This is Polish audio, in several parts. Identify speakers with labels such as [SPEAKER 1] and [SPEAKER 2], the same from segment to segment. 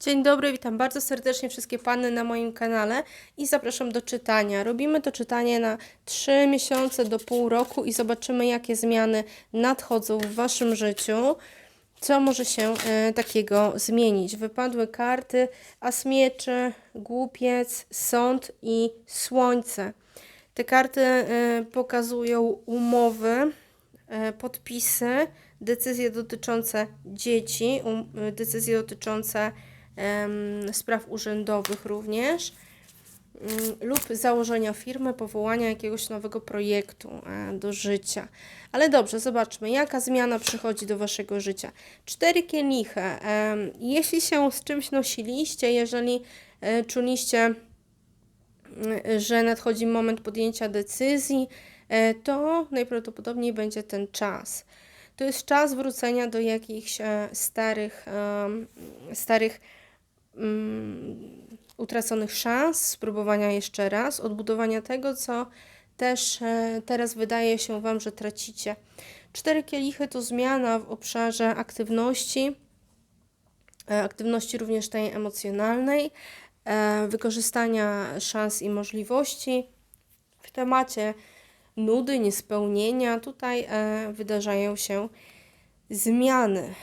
[SPEAKER 1] Dzień dobry, witam bardzo serdecznie wszystkie panny na moim kanale i zapraszam do czytania. Robimy to czytanie na 3 miesiące do pół roku i zobaczymy, jakie zmiany nadchodzą w waszym życiu. Co może się e, takiego zmienić? Wypadły karty As Mieczy, Głupiec, Sąd i Słońce. Te karty e, pokazują umowy, e, podpisy, decyzje dotyczące dzieci, um, decyzje dotyczące spraw urzędowych również mm, lub założenia firmy, powołania jakiegoś nowego projektu e, do życia. Ale dobrze, zobaczmy, jaka zmiana przychodzi do Waszego życia. Cztery kielichy. Jeśli się z czymś nosiliście, jeżeli e, czuliście, m, że nadchodzi moment podjęcia decyzji, e, to najprawdopodobniej będzie ten czas. To jest czas wrócenia do jakichś starych, starych mm, utraconych szans, spróbowania jeszcze raz, odbudowania tego, co też e, teraz wydaje się Wam, że tracicie. Cztery kielichy to zmiana w obszarze aktywności, e, aktywności również tej emocjonalnej, e, wykorzystania szans i możliwości. W temacie nudy, niespełnienia, tutaj e, wydarzają się zmiany.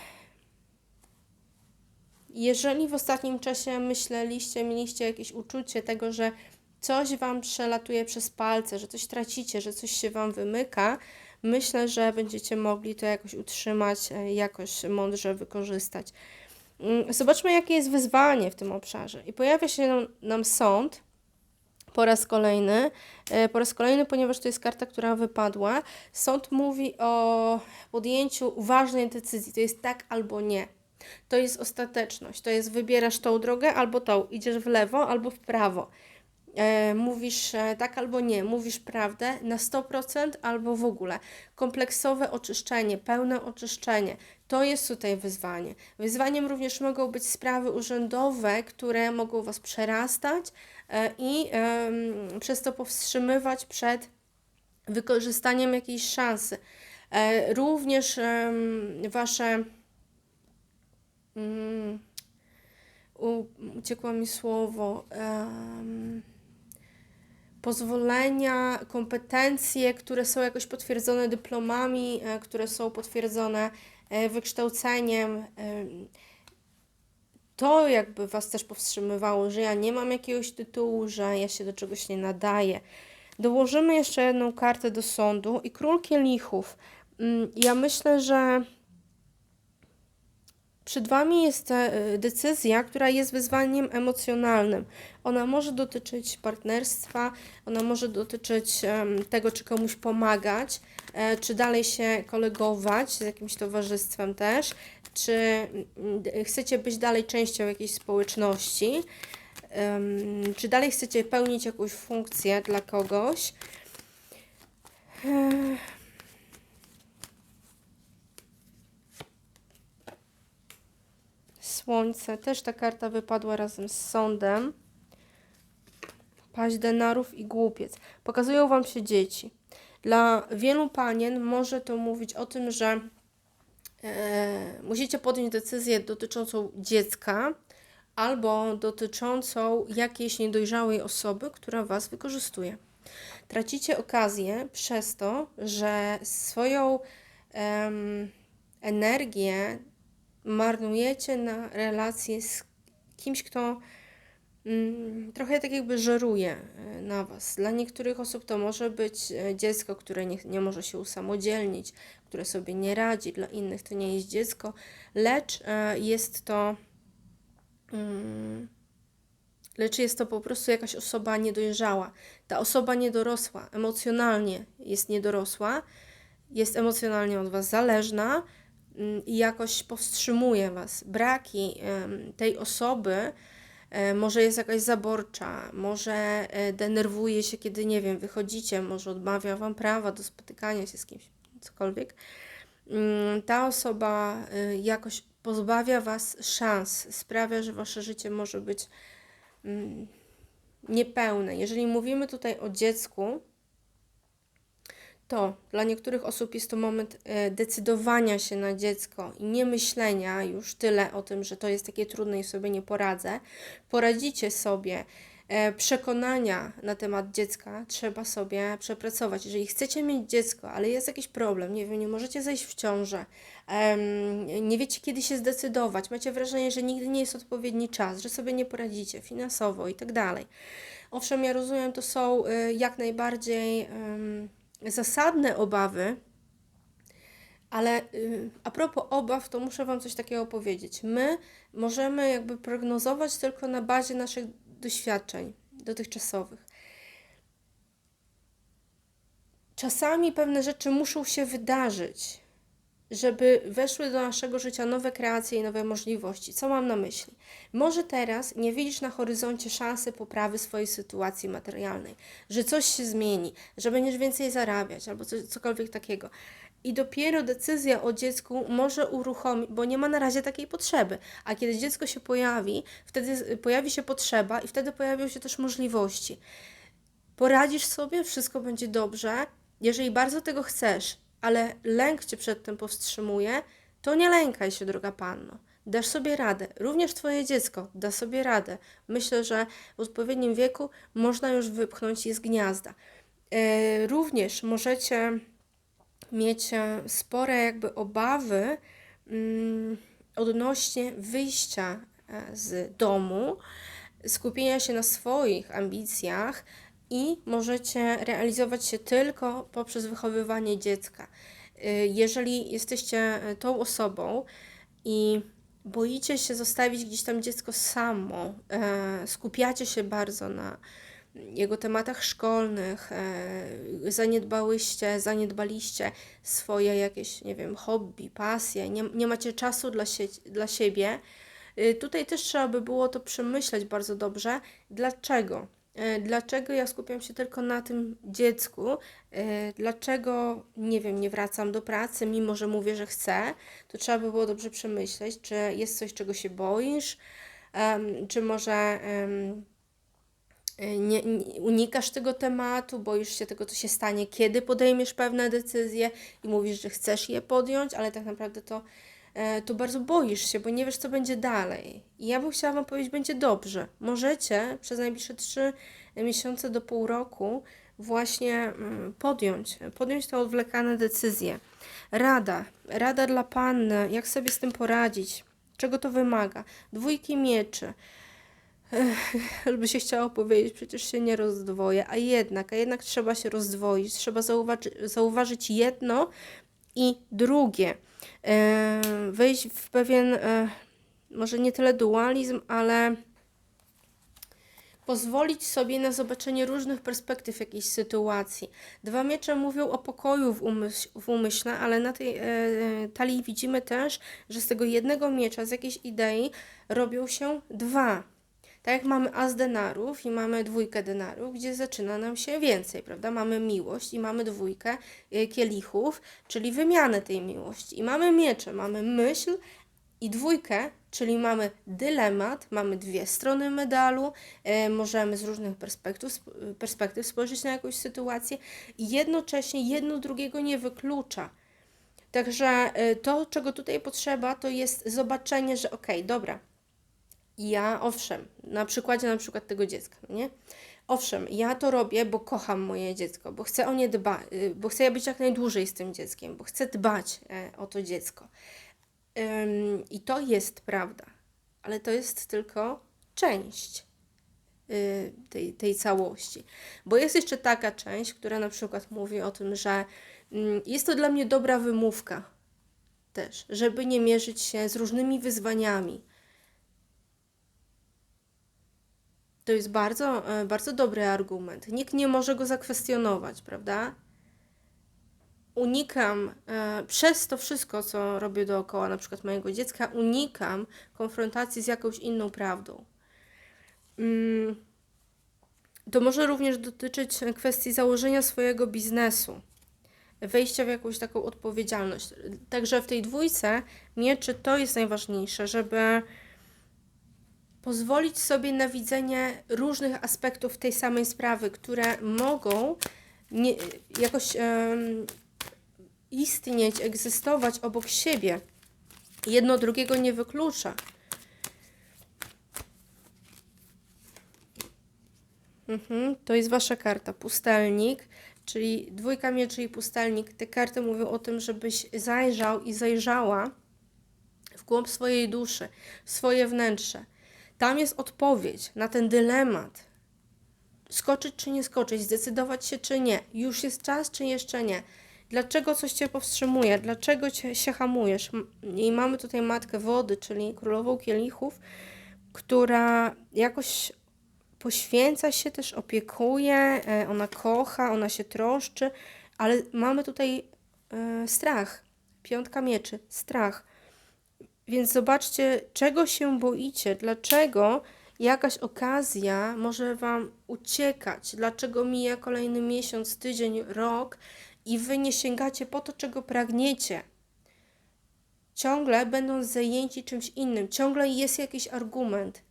[SPEAKER 1] Jeżeli w ostatnim czasie myśleliście, mieliście jakieś uczucie tego, że coś Wam przelatuje przez palce, że coś tracicie, że coś się Wam wymyka, myślę, że będziecie mogli to jakoś utrzymać, e, jakoś mądrze wykorzystać. Mm, Zobaczmy, jakie jest wyzwanie w tym obszarze. I pojawia się nam, sąd po raz kolejny. E, Po raz kolejny, ponieważ to jest karta, która wypadła. Sąd mówi o podjęciu ważnej decyzji. To jest tak albo nie. To jest ostateczność. To jest wybierasz tą drogę albo tą. Idziesz w lewo albo w prawo. E, mówisz e, tak albo nie. Mówisz prawdę na 100% albo w ogóle. Kompleksowe oczyszczenie, pełne oczyszczenie. To jest tutaj wyzwanie. Wyzwaniem również mogą być sprawy urzędowe, które mogą Was przerastać e, i em, przez to powstrzymywać przed wykorzystaniem jakiejś szansy. E, również em, Wasze Mm, uciekło mi słowo. em, pozwolenia, kompetencje, które są jakoś potwierdzone dyplomami, e, które są potwierdzone e, wykształceniem. em, To jakby Was też powstrzymywało, że ja nie mam jakiegoś tytułu, że ja się do czegoś nie nadaję. Dołożymy jeszcze jedną kartę do sądu i król kielichów. Mm, Ja myślę, że przed Wami jest e, decyzja, która jest wyzwaniem emocjonalnym. Ona może dotyczyć partnerstwa, ona może dotyczyć tego, czy komuś pomagać, e, czy dalej się kolegować z jakimś towarzystwem też, czy mm, chcecie być dalej częścią jakiejś społeczności, czy dalej chcecie pełnić jakąś funkcję dla kogoś. Słońce, też ta karta wypadła razem z sądem. Paź denarów i głupiec. Pokazują Wam się dzieci. Dla wielu panien może to mówić o tym, że e, musicie podjąć decyzję dotyczącą dziecka albo dotyczącą jakiejś niedojrzałej osoby, która Was wykorzystuje. Tracicie okazję przez to, że swoją energię marnujecie na relacje z kimś, kto mm, trochę tak jakby żeruje e, na Was. Dla niektórych osób to może być e, dziecko, które nie, nie może się usamodzielnić, które sobie nie radzi, dla innych to nie jest dziecko, lecz e, jest to. Mm, lecz jest to po prostu jakaś osoba niedojrzała. Ta osoba niedorosła, emocjonalnie jest niedorosła, jest emocjonalnie od Was zależna i jakoś powstrzymuje Was. Braki tej osoby e, może jest jakaś zaborcza, może e, denerwuje się, kiedy, nie wiem, wychodzicie, może odmawia Wam prawa do spotykania się z kimś, cokolwiek. Mm, Ta osoba y, jakoś pozbawia Was szans, sprawia, że Wasze życie może być mm, niepełne. Jeżeli mówimy tutaj o dziecku, to dla niektórych osób jest to moment e, decydowania się na dziecko i nie myślenia już tyle o tym, że to jest takie trudne i sobie nie poradzę. Poradzicie sobie. E, Przekonania na temat dziecka trzeba sobie przepracować. Jeżeli chcecie mieć dziecko, ale jest jakiś problem, nie wiem, nie możecie zejść w ciążę, nie wiecie kiedy się zdecydować, macie wrażenie, że nigdy nie jest odpowiedni czas, że sobie nie poradzicie finansowo i tak dalej. Owszem, ja rozumiem, to są y, jak najbardziej zasadne obawy, ale y, a propos obaw, to muszę Wam coś takiego powiedzieć. My możemy jakby prognozować tylko na bazie naszych doświadczeń dotychczasowych. Czasami pewne rzeczy muszą się wydarzyć, żeby weszły do naszego życia nowe kreacje i nowe możliwości. Co mam na myśli? Może teraz nie widzisz na horyzoncie szansy poprawy swojej sytuacji materialnej, że coś się zmieni, że będziesz więcej zarabiać albo coś, cokolwiek takiego. I dopiero decyzja o dziecku może uruchomić, bo nie ma na razie takiej potrzeby. A kiedy dziecko się pojawi, wtedy pojawi się potrzeba i wtedy pojawią się też możliwości. Poradzisz sobie, wszystko będzie dobrze. Jeżeli bardzo tego chcesz, ale lęk cię przed tym powstrzymuje, to nie lękaj się, droga panno. Dasz sobie radę. Również twoje dziecko da sobie radę. Myślę, że w odpowiednim wieku można już wypchnąć je z gniazda. E, również możecie mieć e, spore jakby obawy mm, odnośnie wyjścia e, z domu, skupienia się na swoich ambicjach i możecie realizować się tylko poprzez wychowywanie dziecka. Y, Jeżeli jesteście e, tą osobą i boicie się zostawić gdzieś tam dziecko samo, e, skupiacie się bardzo na jego tematach szkolnych, e, zaniedbałyście, zaniedbaliście swoje jakieś, nie wiem, hobby, pasje, nie, nie macie czasu dla, sie, dla siebie, y, tutaj też trzeba by było to przemyśleć bardzo dobrze. Dlaczego? E, Dlaczego ja skupiam się tylko na tym dziecku? E, Dlaczego, nie wiem, nie wracam do pracy, mimo że mówię, że chcę? To trzeba by było dobrze przemyśleć, czy jest coś, czego się boisz, czy może e, nie, nie, unikasz tego tematu, boisz się tego, co się stanie, kiedy podejmiesz pewne decyzje i mówisz, że chcesz je podjąć, ale tak naprawdę to, to bardzo boisz się, bo nie wiesz, co będzie dalej. I ja bym chciała Wam powiedzieć, będzie dobrze. Możecie przez najbliższe trzy miesiące do pół roku właśnie mm, podjąć, podjąć te odwlekane decyzje. Rada, rada dla Panny, jak sobie z tym poradzić, czego to wymaga. Dwójki mieczy. Ech, by się chciało powiedzieć, przecież się nie rozdwoję, a jednak, a jednak trzeba się rozdwoić, trzeba zauważy, zauważyć jedno i drugie. E, wejść w pewien, e, może nie tyle dualizm, ale pozwolić sobie na zobaczenie różnych perspektyw jakiejś sytuacji. Dwa miecze mówią o pokoju w, umyśl, w umyśle, ale na tej e, talii widzimy też, że z tego jednego miecza, z jakiejś idei robią się dwa. Tak jak mamy as denarów i mamy dwójkę denarów, gdzie zaczyna nam się więcej, prawda? Mamy miłość i mamy dwójkę e, kielichów, czyli wymianę tej miłości. I mamy miecze, mamy myśl i dwójkę, czyli mamy dylemat, mamy dwie strony medalu, e, możemy z różnych perspektyw, perspektyw spojrzeć na jakąś sytuację i jednocześnie jedno drugiego nie wyklucza. Także to, czego tutaj potrzeba, to jest zobaczenie, że okej, okay, dobra, ja owszem, na przykładzie na przykład tego dziecka, no nie? Owszem, ja to robię, bo kocham moje dziecko, bo chcę o nie dbać, bo chcę być jak najdłużej z tym dzieckiem, bo chcę dbać e, o to dziecko. Ym, I to jest prawda, ale to jest tylko część y, tej, tej całości. Bo jest jeszcze taka część, która na przykład mówi o tym, że mm, jest to dla mnie dobra wymówka też, żeby nie mierzyć się z różnymi wyzwaniami. To jest bardzo, e, bardzo dobry argument. Nikt nie może go zakwestionować, prawda? Unikam e, przez to wszystko, co robię dookoła, na przykład mojego dziecka, unikam konfrontacji z jakąś inną prawdą. Mm, to może również dotyczyć kwestii założenia swojego biznesu, wejścia w jakąś taką odpowiedzialność. Także w tej dwójce mieczy to jest najważniejsze, żeby pozwolić sobie na widzenie różnych aspektów tej samej sprawy, które mogą nie, jakoś em, istnieć, egzystować obok siebie. Jedno drugiego nie wyklucza. Mhm, to jest wasza karta, pustelnik, czyli dwójka mieczy i pustelnik. Te karty mówią o tym, żebyś zajrzał i zajrzała w głąb swojej duszy, w swoje wnętrze. Tam jest odpowiedź na ten dylemat. Skoczyć czy nie skoczyć, zdecydować się czy nie. Już jest czas czy jeszcze nie. Dlaczego coś cię powstrzymuje? Dlaczego cię, się hamujesz? I mamy tutaj matkę wody, czyli królową kielichów, która jakoś poświęca się, też opiekuje, e, ona kocha, ona się troszczy, ale mamy tutaj e, strach. Piątka mieczy, strach. Więc zobaczcie, czego się boicie, dlaczego jakaś okazja może Wam uciekać, dlaczego mija kolejny miesiąc, tydzień, rok i Wy nie sięgacie po to, czego pragniecie. Ciągle będąc zajęci czymś innym, ciągle jest jakiś argument,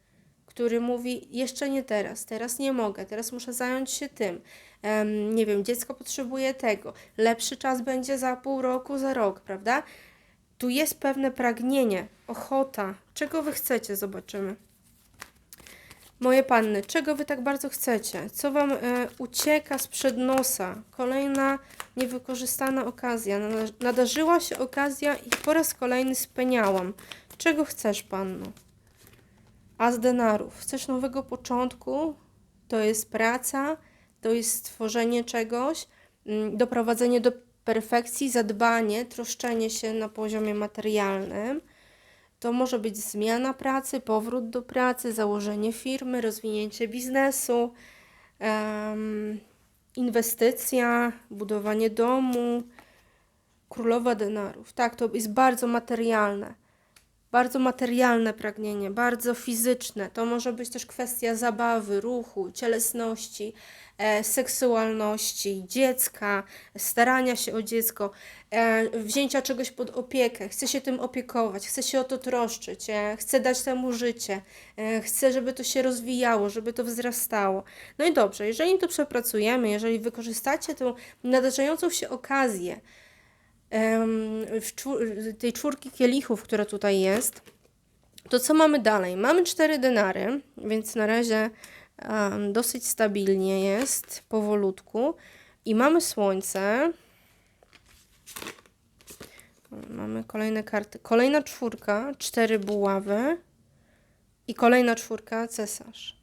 [SPEAKER 1] który mówi: Jeszcze nie teraz, teraz nie mogę, teraz muszę zająć się tym. Em, nie wiem, dziecko potrzebuje tego, lepszy czas będzie za pół roku, za rok, prawda? Tu jest pewne pragnienie, ochota. Czego wy chcecie? Zobaczymy. Moje panny, czego wy tak bardzo chcecie? Co wam e, ucieka sprzed nosa? Kolejna niewykorzystana okazja. Nada- Nadarzyła się okazja i po raz kolejny speniałam. Czego chcesz, panno? As denarów. Chcesz nowego początku? To jest praca, to jest stworzenie czegoś, mm, doprowadzenie do perfekcji, zadbanie, troszczenie się na poziomie materialnym. To może być zmiana pracy, powrót do pracy, założenie firmy, rozwinięcie biznesu, em, inwestycja, budowanie domu, królowa denarów. Tak, to jest bardzo materialne. Bardzo materialne pragnienie, bardzo fizyczne. To może być też kwestia zabawy, ruchu, cielesności, e, seksualności, dziecka, starania się o dziecko, e, wzięcia czegoś pod opiekę. Chce się tym opiekować, chce się o to troszczyć, e, chce dać temu życie, e, chce, żeby to się rozwijało, żeby to wzrastało. No i dobrze, jeżeli to przepracujemy, jeżeli wykorzystacie tę nadarzającą się okazję, tej czwórki kielichów, która tutaj jest, to co mamy dalej? Mamy cztery denary, więc na razie dosyć stabilnie jest, powolutku. I mamy słońce. Mamy kolejne karty. Kolejna czwórka, cztery buławy i kolejna czwórka, cesarz.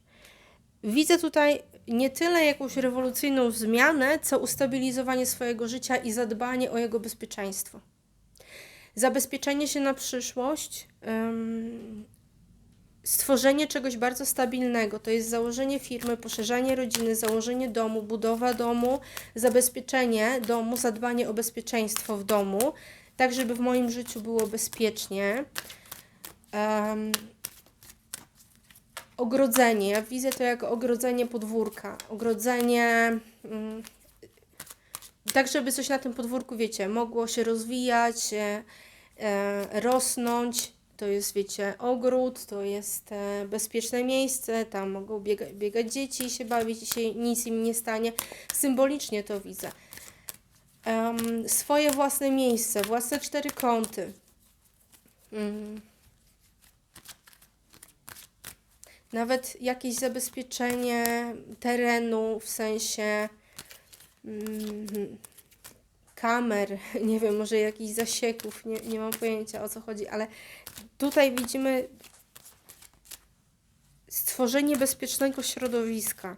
[SPEAKER 1] Widzę tutaj nie tyle jakąś rewolucyjną zmianę, co ustabilizowanie swojego życia i zadbanie o jego bezpieczeństwo. Zabezpieczenie się na przyszłość, stworzenie czegoś bardzo stabilnego. To jest założenie firmy, poszerzanie rodziny, założenie domu, budowa domu, zabezpieczenie domu, zadbanie o bezpieczeństwo w domu, tak żeby w moim życiu było bezpiecznie. Ogrodzenie. Ja widzę to jako ogrodzenie podwórka. Ogrodzenie. mm, Tak, żeby coś na tym podwórku, wiecie, mogło się rozwijać, e, e, rosnąć. To jest, wiecie, ogród, to jest e, bezpieczne miejsce, tam mogą biega, biegać dzieci i się bawić i się nic im nie stanie. Symbolicznie to widzę. Em, swoje własne miejsce, własne cztery kąty. Mm. Nawet jakieś zabezpieczenie terenu w sensie mm, kamer, nie wiem, może jakichś zasieków, nie, nie mam pojęcia o co chodzi, ale tutaj widzimy stworzenie bezpiecznego środowiska.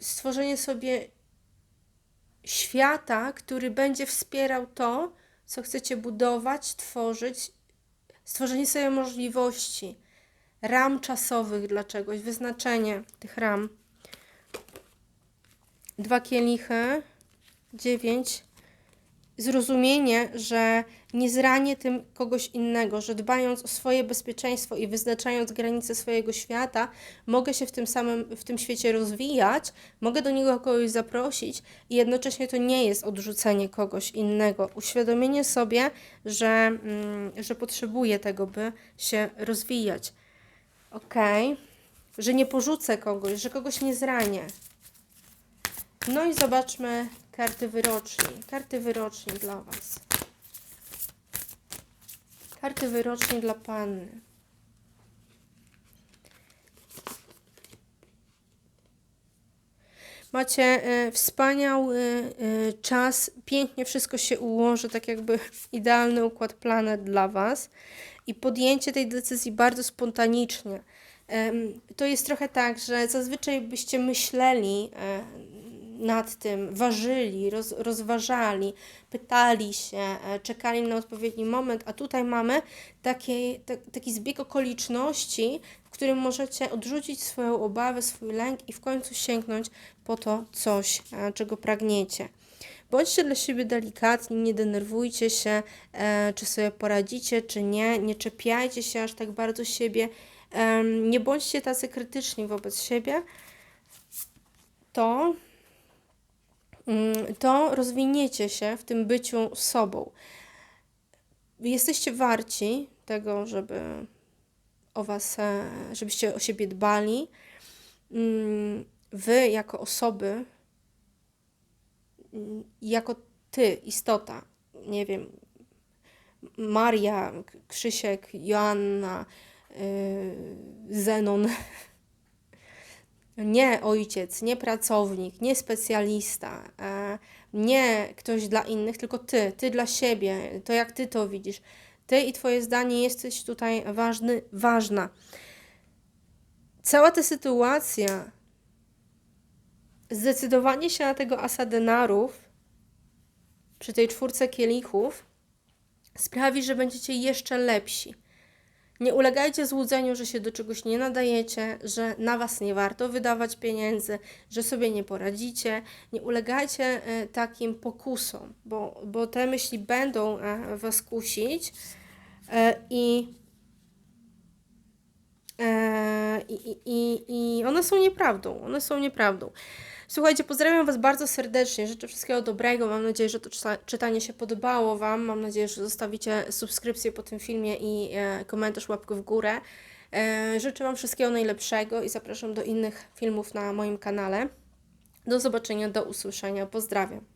[SPEAKER 1] Stworzenie sobie świata, który będzie wspierał to, co chcecie budować, tworzyć, stworzenie sobie możliwości, ram czasowych dla czegoś, wyznaczenie tych ram. Dwa kielichy, dziewięć. Zrozumienie, że nie zranię tym kogoś innego, że dbając o swoje bezpieczeństwo i wyznaczając granice swojego świata, mogę się w tym samym, w tym świecie rozwijać, mogę do niego kogoś zaprosić i jednocześnie to nie jest odrzucenie kogoś innego. Uświadomienie sobie, że, mm, że potrzebuję tego, by się rozwijać. Ok. że nie porzucę kogoś, że kogoś nie zranię. No i zobaczmy karty wyroczni. Karty wyroczni dla Was. Karty wyroczni dla Panny. Macie e, wspaniały e, czas, pięknie wszystko się ułoży, tak jakby idealny układ planet dla Was i podjęcie tej decyzji bardzo spontanicznie. To jest trochę tak, że zazwyczaj byście myśleli e, nad tym, ważyli, roz, rozważali, pytali się, e, czekali na odpowiedni moment, a tutaj mamy taki, ta, taki zbieg okoliczności, w którym możecie odrzucić swoją obawę, swój lęk i w końcu sięgnąć po to coś, e, czego pragniecie. Bądźcie dla siebie delikatni, nie denerwujcie się, e, czy sobie poradzicie, czy nie. Nie czepiajcie się aż tak bardzo siebie. Nie bądźcie tacy krytyczni wobec siebie. To, to rozwiniecie się w tym byciu sobą. Jesteście warci tego, żeby o was, e, żebyście o siebie dbali. Mm, Wy jako osoby mm, jako ty, istota, nie wiem, Maria, Krzysiek, Joanna, yy, Zenon, nie ojciec, nie pracownik, nie specjalista, e, nie ktoś dla innych, tylko ty, ty dla siebie, to jak ty to widzisz. Ty i twoje zdanie jesteś tutaj ważny, ważna. Cała ta sytuacja zdecydowanie się na tego asa denarów przy tej czwórce kielichów sprawi, że będziecie jeszcze lepsi. Nie ulegajcie złudzeniu, że się do czegoś nie nadajecie, że na was nie warto wydawać pieniędzy, że sobie nie poradzicie. Nie ulegajcie e, takim pokusom, bo, bo te myśli będą e, was kusić e, i i, i, I one są nieprawdą. One są nieprawdą. Słuchajcie, pozdrawiam Was bardzo serdecznie. Życzę wszystkiego dobrego. Mam nadzieję, że to czyta- czytanie się podobało Wam. Mam nadzieję, że zostawicie subskrypcję po tym filmie i e, komentarz, łapkę w górę. E, życzę Wam wszystkiego najlepszego i zapraszam do innych filmów na moim kanale. Do zobaczenia, do usłyszenia. Pozdrawiam.